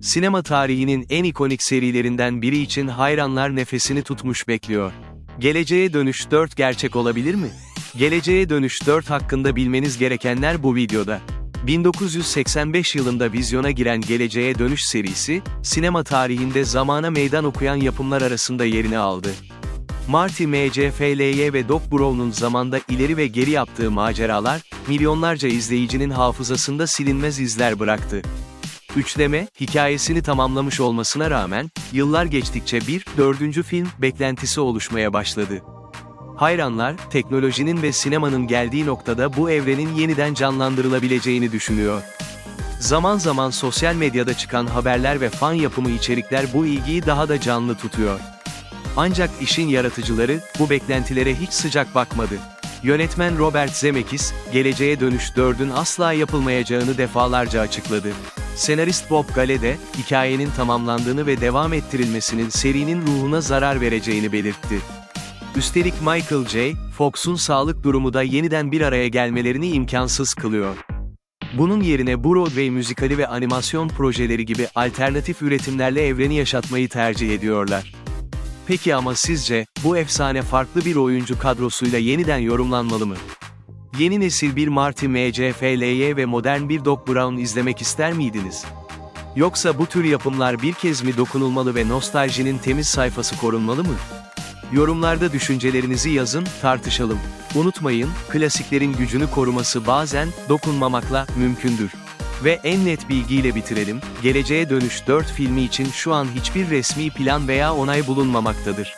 Sinema tarihinin en ikonik serilerinden biri için hayranlar nefesini tutmuş bekliyor. Geleceğe Dönüş 4 gerçek olabilir mi? Geleceğe Dönüş 4 hakkında bilmeniz gerekenler bu videoda. 1985 yılında vizyona giren Geleceğe Dönüş serisi, sinema tarihinde zamana meydan okuyan yapımlar arasında yerini aldı. Marty McFly ve Doc Brown'un zamanda ileri ve geri yaptığı maceralar, milyonlarca izleyicinin hafızasında silinmez izler bıraktı. Üçleme, hikayesini tamamlamış olmasına rağmen, yıllar geçtikçe bir, dördüncü film, beklentisi oluşmaya başladı. Hayranlar, teknolojinin ve sinemanın geldiği noktada bu evrenin yeniden canlandırılabileceğini düşünüyor. Zaman zaman sosyal medyada çıkan haberler ve fan yapımı içerikler bu ilgiyi daha da canlı tutuyor. Ancak işin yaratıcıları, bu beklentilere hiç sıcak bakmadı. Yönetmen Robert Zemeckis, Geleceğe Dönüş 4'ün asla yapılmayacağını defalarca açıkladı. Senarist Bob Gale de, hikayenin tamamlandığını ve devam ettirilmesinin serinin ruhuna zarar vereceğini belirtti. Üstelik Michael J. Fox'un sağlık durumu da yeniden bir araya gelmelerini imkansız kılıyor. Bunun yerine Broadway müzikali ve animasyon projeleri gibi alternatif üretimlerle evreni yaşatmayı tercih ediyorlar. Peki ama sizce, bu efsane farklı bir oyuncu kadrosuyla yeniden yorumlanmalı mı? Yeni nesil bir Marty McFly ve modern bir Doc Brown izlemek ister miydiniz? Yoksa bu tür yapımlar bir kez mi dokunulmalı ve nostaljinin temiz sayfası korunmalı mı? Yorumlarda düşüncelerinizi yazın, tartışalım. Unutmayın, klasiklerin gücünü koruması bazen, dokunmamakla, mümkündür. Ve en net bilgiyle bitirelim, Geleceğe Dönüş 4 filmi için şu an hiçbir resmi plan veya onay bulunmamaktadır.